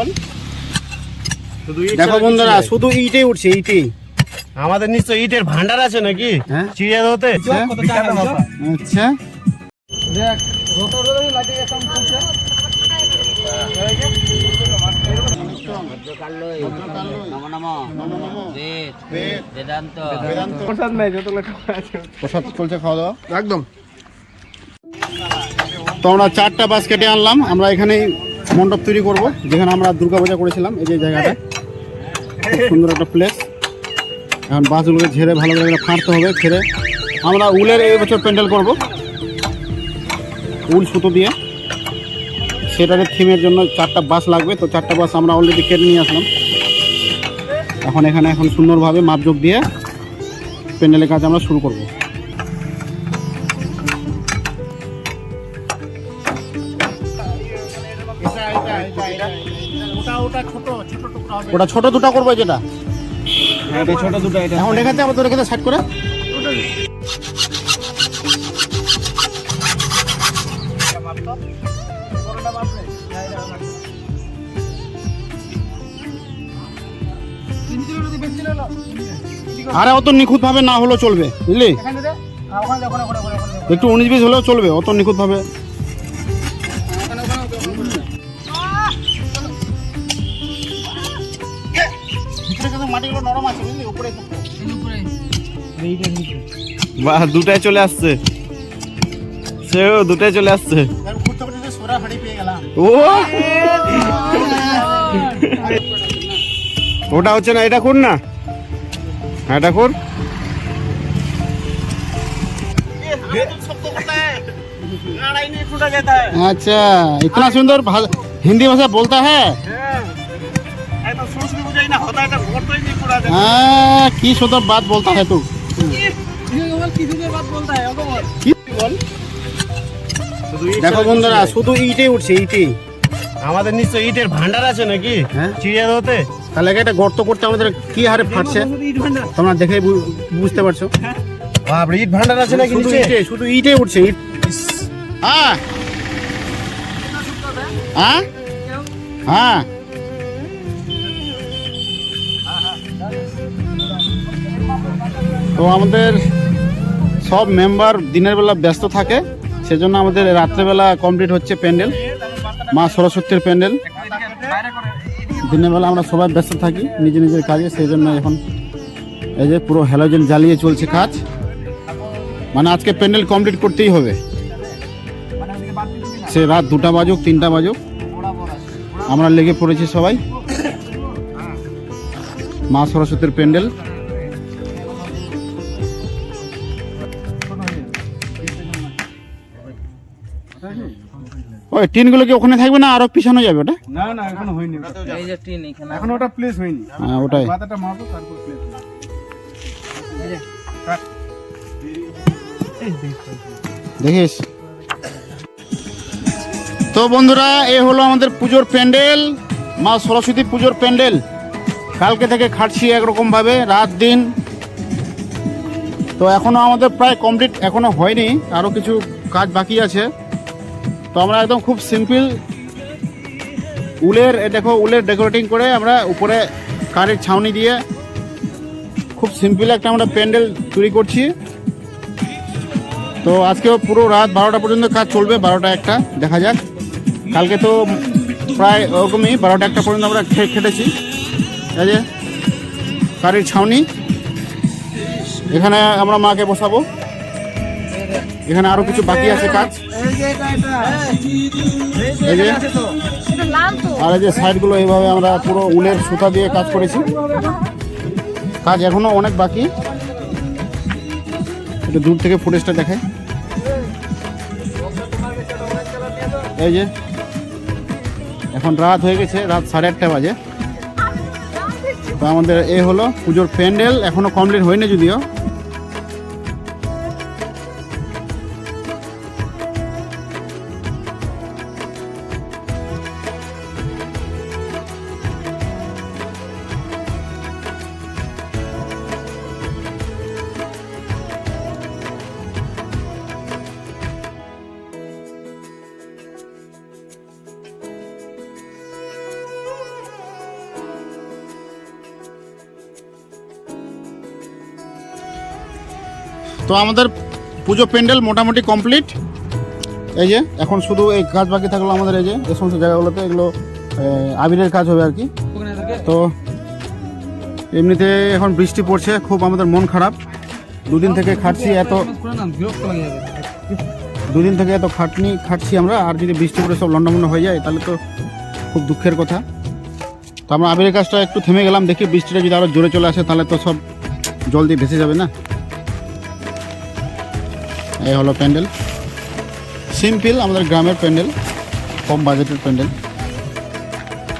ইট দেখো বন্ধুরা শুধু ইটেই উঠছে ইটেই। আমাদের নিশ্চয় ইটের ভান্ডার আছে নাকি? হ্যাঁ। চিড়িয়া হতে আচ্ছা। প্রসাদ চলছে খাওয়া দাওয়া? একদম। তো আমরা চারটা বাস কেটে আনলাম আমরা এখানে মণ্ডপ তৈরি করব, যেখানে আমরা দুর্গা পূজা করেছিলাম, এই যে জায়গাটা। খুব সুন্দর একটা প্লেস এখন বাসগুলোকে ঝেড়ে ভালো করে ফাঁড়তে হবে ছেড়ে আমরা উলের এই বছর প্যান্ডেল করব। উল সুতো দিয়ে। সেটাতে থিমের জন্য চারটা বাস লাগবে, তো চারটা বাস আমরা অলরেডি কেটে নিয়ে আসলাম। এখন এখানে এখন সুন্দরভাবে মাপযোগ দিয়ে প্যান্ডেলের কাজ আমরা শুরু করব। ওটা ছোট দুটা করব যেটা। ছোট দুটো এটা এখন রেখাতে আবার তো রেখাতে সাইড করে। আরে অত নিখুঁত ভাবে না হলেও চলবে বুঝলি? একটু উনিশ বিশ হলেও চলবে অত নিখুঁত ভাবে বাহ দুটাই চলে আসছে সেও দুটাই চলে আসছে ঘুরতে ঘুরতে সোরা হাড়ি পেয়ে গেলাম ও ওটা হচ্ছে না এটা কর না হ্যাঁ, এটা কর अच्छा इतना सुंदर भा- हिंदी भाषा बोलता है हाँ की सुंदर बात बोलता है तू দেখো বন্ধুরা শুধু ইটে উঠছে ইটেই। আমাদের নিশ্চয় ইটের ভান্ডার আছে নাকি? হ্যাঁ। চিড়িয়া হতে তাহলে একটা গর্ত করতে আমাদের কি হারে ফাটছে? তোমরা দেখে বুঝতে পারছ? বাপরে ইট ভান্ডার আছে নাকি শুধু নিচে? ইটে শুধু ইটে উঠছে ইট। হ্যাঁ হ্যাঁ হ্যাঁ তো আমাদের সব মেম্বার দিনের বেলা ব্যস্ত থাকে, সেজন্য আমাদের রাত্রেবেলা কমপ্লিট হচ্ছে প্যান্ডেল, মা সরস্বতীর প্যান্ডেল। দিনের বেলা আমরা সবাই ব্যস্ত থাকি নিজের নিজের কাজে সেই জন্য এখন এই যে পুরো হ্যালোজেন জ্বালিয়ে চলছে কাজ। মানে আজকে প্যান্ডেল কমপ্লিট করতেই হবে। সে রাত দুটা বাজুক, তিনটা বাজুক। আমরা লেগে পড়েছি সবাই। মা সরস্বতীর প্যান্ডেল। ওই টিনগুলো কি ওখানে থাকবে না আরও পিছানো যাবে ওটা? না না এখনও হয়নি এখন ওটা প্লেস হয়নি। হ্যাঁ ওটাই। মাথাটা মারবো তারপর প্লেস দেখিস? তো বন্ধুরা এ হলো আমাদের পুজোর প্যান্ডেল মা সরস্বতী পুজোর প্যান্ডেল। কালকে থেকে খাটছি একরকমভাবে রাত দিন। তো এখনও আমাদের প্রায় কমপ্লিট এখনও হয়নি। আরও কিছু কাজ বাকি আছে। তো আমরা একদম খুব সিম্পল উলের দেখো উলের ডেকোরেটিং করে আমরা উপরে কারের ছাউনি দিয়ে খুব সিম্পল একটা আমরা প্যান্ডেল তৈরি করছি। তো আজকেও পুরো রাত বারোটা পর্যন্ত কাজ চলবে, বারোটা একটা, দেখা যাক। কালকে তো প্রায় ওরকমই বারোটা একটা পর্যন্ত আমরা খেটেছি। এই যে গাড়ির ছাউনি। এখানে আমরা মাকে বসাবো। এখানে আরও কিছু বাকি আছে কাজ? এই যে, আর এই যে সাইডগুলো এইভাবে আমরা পুরো উলের সুতা দিয়ে কাজ করেছি। কাজ এখনও অনেক বাকি। একটু দূর থেকে ফুটেজটা দেখায় এই যে, এখন রাত হয়ে গেছে, রাত সাড়ে আটটা বাজে। তো আমাদের এ হলো পুজোর প্যান্ডেল, এখনও কমপ্লিট হয়নি যদিও। তো আমাদের পুজো প্যান্ডেল মোটামুটি কমপ্লিট। এই যে, এখন শুধু এই কাজ বাকি থাকল আমাদের এই যে, এই সমস্ত জায়গাগুলোতে এগুলো আবিরের কাজ হবে আর কি। তো এমনিতে এখন বৃষ্টি পড়ছে, খুব আমাদের মন খারাপ। দুদিন থেকে খাটছি এত, দুদিন থেকে এত খাটনি, খাটছি আমরা, আর যদি বৃষ্টি পড়ে সব লন্ডমন্ড হয়ে যায়, তাহলে তো খুব দুঃখের কথা। তো আমরা আবিরের কাজটা একটু থেমে গেলাম, দেখি বৃষ্টিটা যদি আরও জোরে চলে আসে, তাহলে তো সব জল দিয়ে ভেসে যাবে না। এই হলো প্যান্ডেল। সিম্পল আমাদের গ্রামের প্যান্ডেল কম বাজেটের প্যান্ডেল।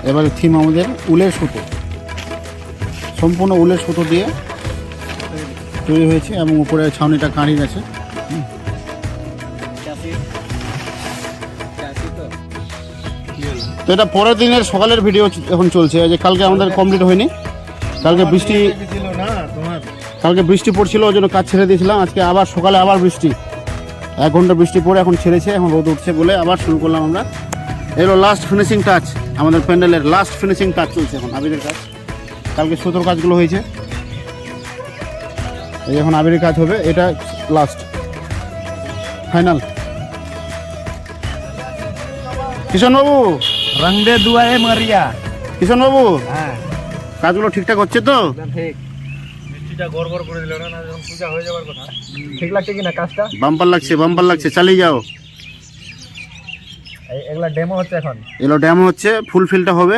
এবারে থিম আমাদের উলের সুতো। সম্পূর্ণ উলের সুতো দিয়ে তৈরি হয়েছে এবং উপরে ছাউনিটা কাঁড়ির আছে তো এটা পরের দিনের সকালের ভিডিও এখন চলছে। যে কালকে আমাদের কমপ্লিট হয়নি। কালকে বৃষ্টি কালকে বৃষ্টি পড়ছিল ওই জন্য কাজ ছেড়ে দিয়েছিলাম। আজকে আবার সকালে আবার বৃষ্টি। এক ঘণ্টা বৃষ্টি পড়ে এখন ছেড়েছে এখন রোদ উঠছে বলে আবার শুরু করলাম আমরা। এলো লাস্ট ফিনিশিং টাচ আমাদের প্যান্ডেলের লাস্ট ফিনিশিং টাচ চলছে এখন আবিরের কাজ। কালকে সুতোর কাজগুলো হয়েছে। এই এখন আবিরের কাজ হবে এটা লাস্ট ফাইনাল কিষণবাবু রং দে দুয়ায়ে মারিয়া। কিষণবাবু হ্যাঁ। কাজগুলো ঠিকঠাক হচ্ছে তো? ঠিক। বৃষ্টিটা গড়বড় করে দিল না যখন পূজা হয়ে যাবার কথা। ঠিক লাগছে কি না কাজটা? বাম্পার লাগছে বাম্পার লাগছে চালিয়ে যাও। এই এগুলা ডেমো হচ্ছে এখন? ড্যাম হচ্ছে ফুল ফিলটা হবে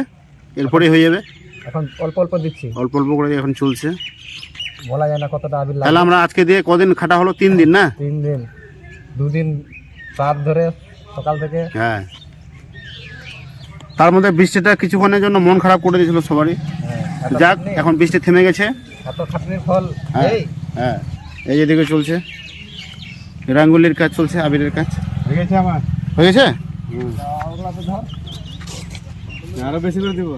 এরপরে হয়ে যাবে। এখন অল্প অল্প দিচ্ছি। অল্প অল্প করে এখন চলছে। বলা যায় না কতটা আবির তাহলে আমরা আজকে দিয়ে কদিন খাটা হলো? তিন দিন না? তিন দিন। দুদিন রাত ধরে সকাল থেকে হ্যাঁ। তার মধ্যে বৃষ্টিটা কিছুক্ষণের জন্য মন খারাপ করে দিয়েছিল সবারই। হ্যাঁ, যাক এখন বৃষ্টি থেমে গেছে। ফল হ্যাঁ এই। হ্যাঁ এই যেদিকে চলছে। রাঙ্গুলির কাজ চলছে আবিরের কাজ। হয়ে গেছে আমার? হয়ে গেছে? আরও বেশি করে দিব।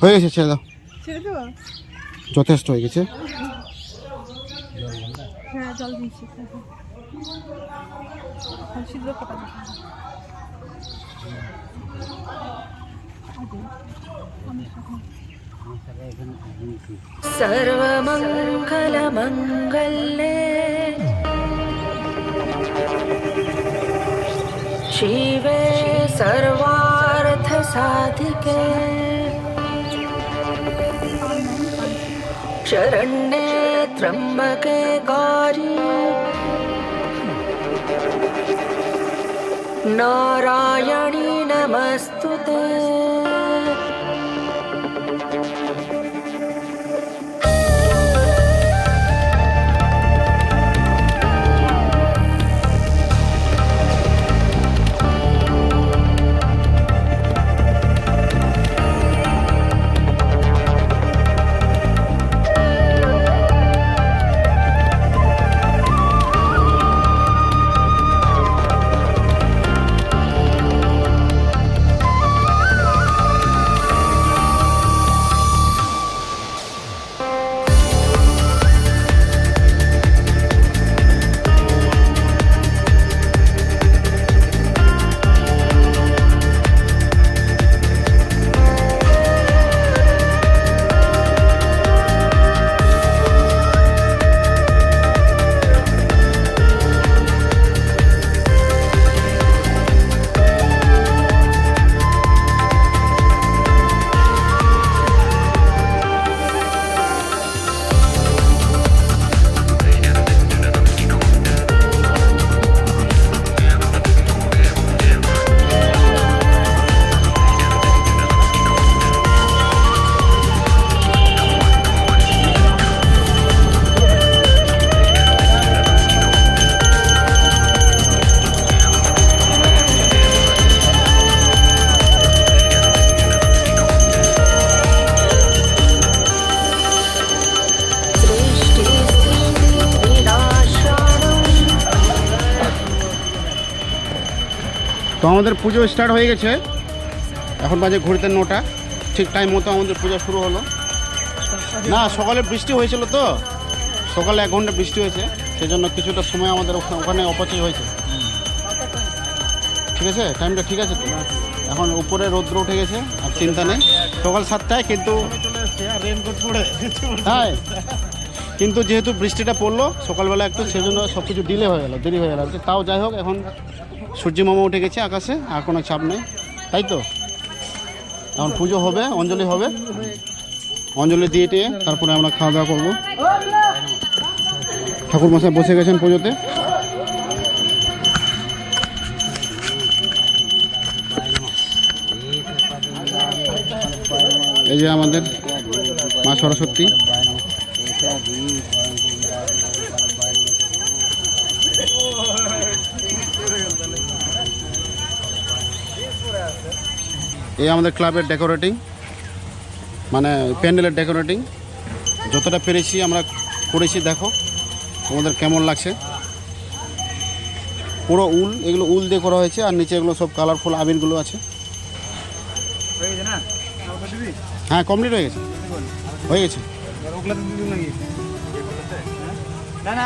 হয়ে গেছে ছেড়ে দাও ছেড়ে দেবো যথেষ্ট হয়ে গেছে হ্যাঁ জল দিচ্ছি এখন সিদ্ধ করা যাবে। सर्वमङ्गलमङ्गल्ये शिवे सर्वार्थसाधिके शरण्ये त्र्यम्बके गौरी नारायणी नमस्तु ते আমাদের পুজো স্টার্ট হয়ে গেছে। এখন বাজে ঘুরতে নটা। ঠিক টাইম মতো আমাদের পূজা শুরু হলো। না, সকালে বৃষ্টি হয়েছিল তো। সকালে এক ঘণ্টা বৃষ্টি হয়েছে। সেজন্য কিছুটা সময় আমাদের ওখা- ওখানে অপচয় হয়েছে। ঠিক আছে? টাইমটা ঠিক আছে তো? এখন উপরে রৌদ্র উঠে গেছে, আর চিন্তা নেই। সকাল সাতটায় কিন্তু হ্যাঁ কিন্তু যেহেতু বৃষ্টিটা পড়ল সকালবেলা একটু, সেজন্য সব কিছু ডিলে হয়ে গেল, দেরি হয়ে গেল। তাও যাই হোক, এখন সূর্য মামা উঠে গেছে আকাশে, আর কোনো চাপ নেই। তাই তো? এখন পুজো হবে, অঞ্জলি হবে। অঞ্জলি দিয়ে টিয়ে তারপরে আমরা খাওয়া দাওয়া করব। ঠাকুর মশাই বসে গেছেন পুজোতে। এই যে আমাদের মা সরস্বতী। এই আমাদের ক্লাবের ডেকোরেটিং মানে প্যান্ডেলের ডেকোরেটিং। যতটা পেরেছি আমরা করেছি, দেখো তোমাদের কেমন লাগছে। পুরো উল, এগুলো উল দিয়ে করা হয়েছে, আর নিচে এগুলো সব কালারফুল আবিরগুলো আছে। হয়ে কমপ্লিট হয়ে গেছে। হয়ে গেছে। না না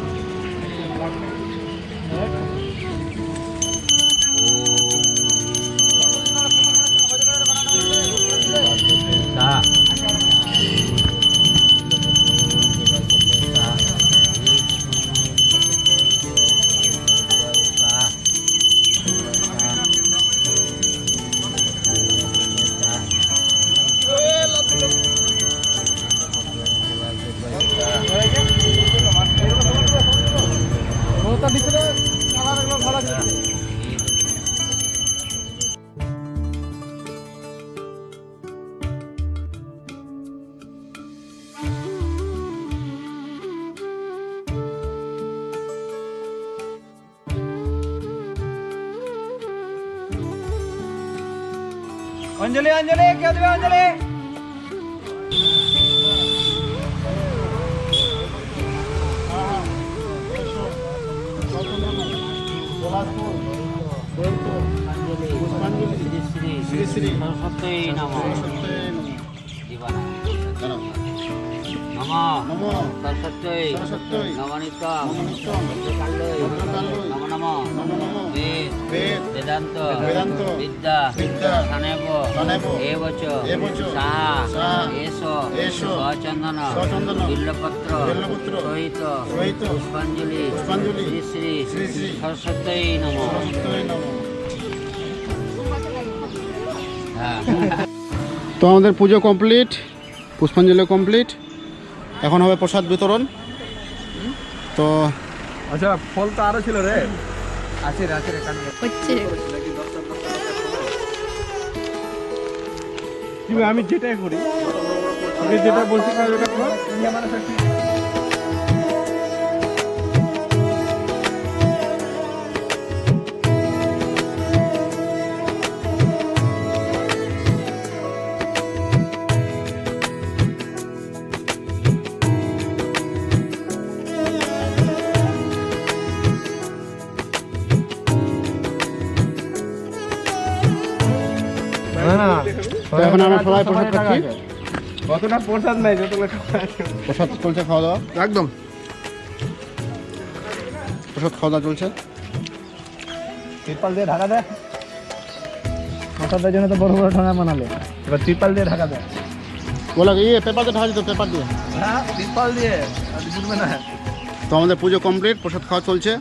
ওটার ভিতরে কালার এগুলো ভালো আছে। অঞ্জলি অঞ্জলি কে দেবে শ্রী শ্রী সরস্বতী নম। নম সরস্বতী নবনীতম নম নম বেদ বেদ বেদান্ত বিদ্যা স্থানেব এবচ সাহা এষ সচন্দন বিল্লপত্র পুষ্পাঞ্জলি শ্রী শ্রী সরস্বতী নম তো আমাদের পুজো কমপ্লিট পুষ্পাঞ্জলি কমপ্লিট। এখন হবে প্রসাদ বিতরণ। তো আচ্ছা ফল তো আরও ছিল রে। আছে রে আছে রে কাটবে হচ্ছে। কি আমি যেটাই করি। আমি যেটা বলছি কাজ ওটা এখন আমরা সবাই প্রসাদ খাচ্ছি। কতটা প্রসাদ নাই যতগুলো খাওয়া প্রসাদ চলছে খাওয়া দাওয়া? একদম। প্রসাদ খাওয়া দাওয়া চলছে? তিরপাল দিয়ে ঢাকা দেয়? প্রসাদের জন্য তো বড় বড় ঠান্ডা বানালে। এবার তিরপাল দিয়ে ঢাকা দেয়। বলা ইয়ে পেপার দিয়ে ঢাকা দিত পেপার দিয়ে? হ্যাঁ তিরপাল দিয়ে। বুঝবে না। তো আমাদের পুজো কমপ্লিট প্রসাদ খাওয়া চলছে।